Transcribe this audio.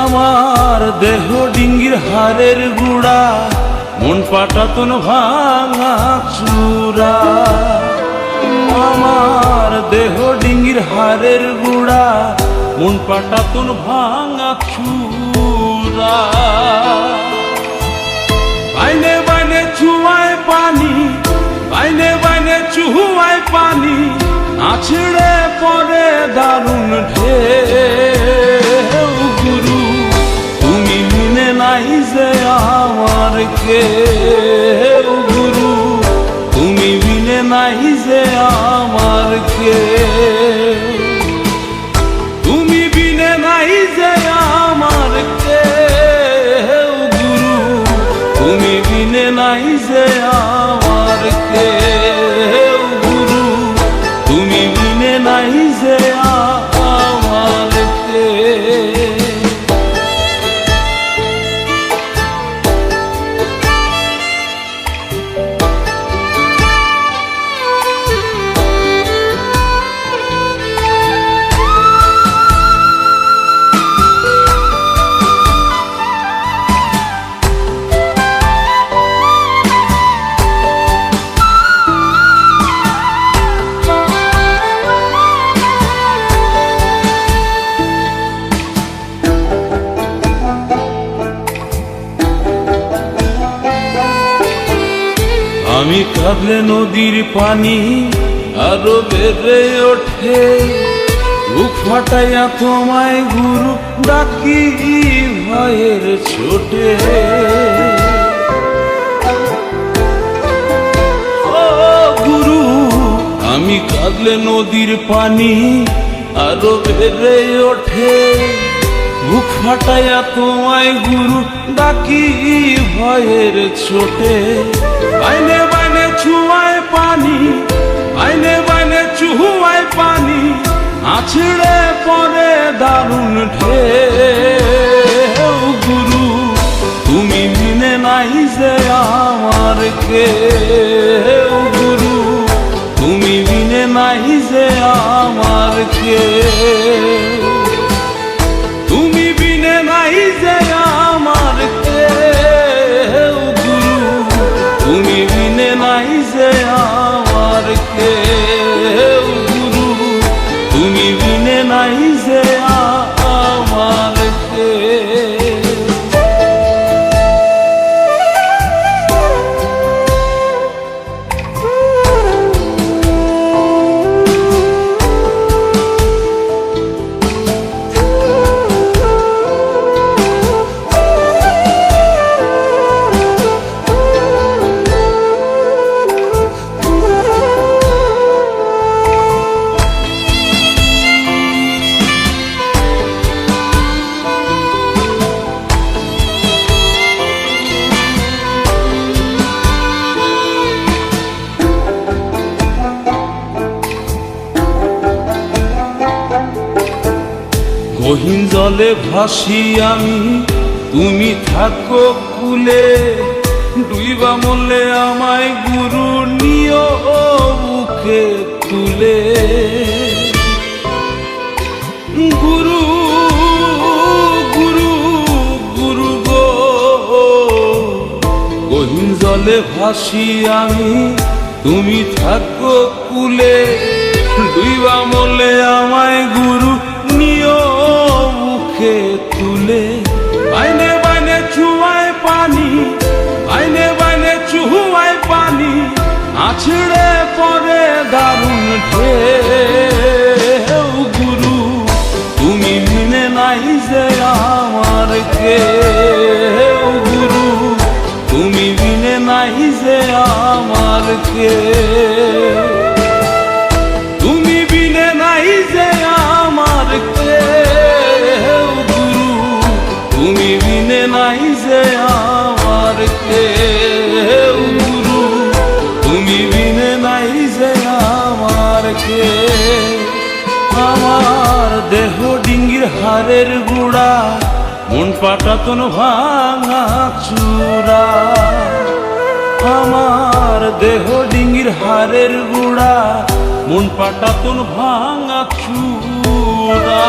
আমার দেহ ডিঙ্গির হারের গুড়া, মন পাটাতন ভাঙা চূড়া। আমার দেহ ডিঙ্গির হারের গুড়া, মন পাটাতন ভাঙা চূড়া। বাইনে বাইনে চুয়ায় পানি, বাইনে বাইনে চুহুয়ায় পানি আছড়ে পরে দারুণ আমি কাঁদলে নদীর পানি, আরও বেড়ে ওঠে। বুক ফাটাইয়া তোমায় গুরু ডাকি, ভয়ের ছোটে। গুরু, আমি কাঁদলে নদীর পানি, আরও বেড়ে ওঠে। বুক ফাটাইয়া তোমায় গুরু ডাকি, ভয়ের ছোটে। বাইনে পানি বাইনে বাইনে চুহুয়ায় পানি, আছড়ে পরে দারুণ ঢেউ। গুরু, তুমি মিনে নাই যে আমার কে গুরু, তুমি মিনে নাই যে আমার কে আমার গহীন জলে ভাসি আমি। তুমি থাকো কুলে ডুইবা মরলে আমায় গুরু নিও বুকে তুলে। গুরু গুরু গুরু গো। গহীন জলে ভাসি আমি। তুমি থাকো কুলে ডুইবা মরলে আমায় গুরু que হারের গুড়া, মন পাটাতন ভাঙা চূড়া। আমার দেহ ডিঙ্গির হারের গুড়া, মন পাটাতন ভাঙা চূড়া।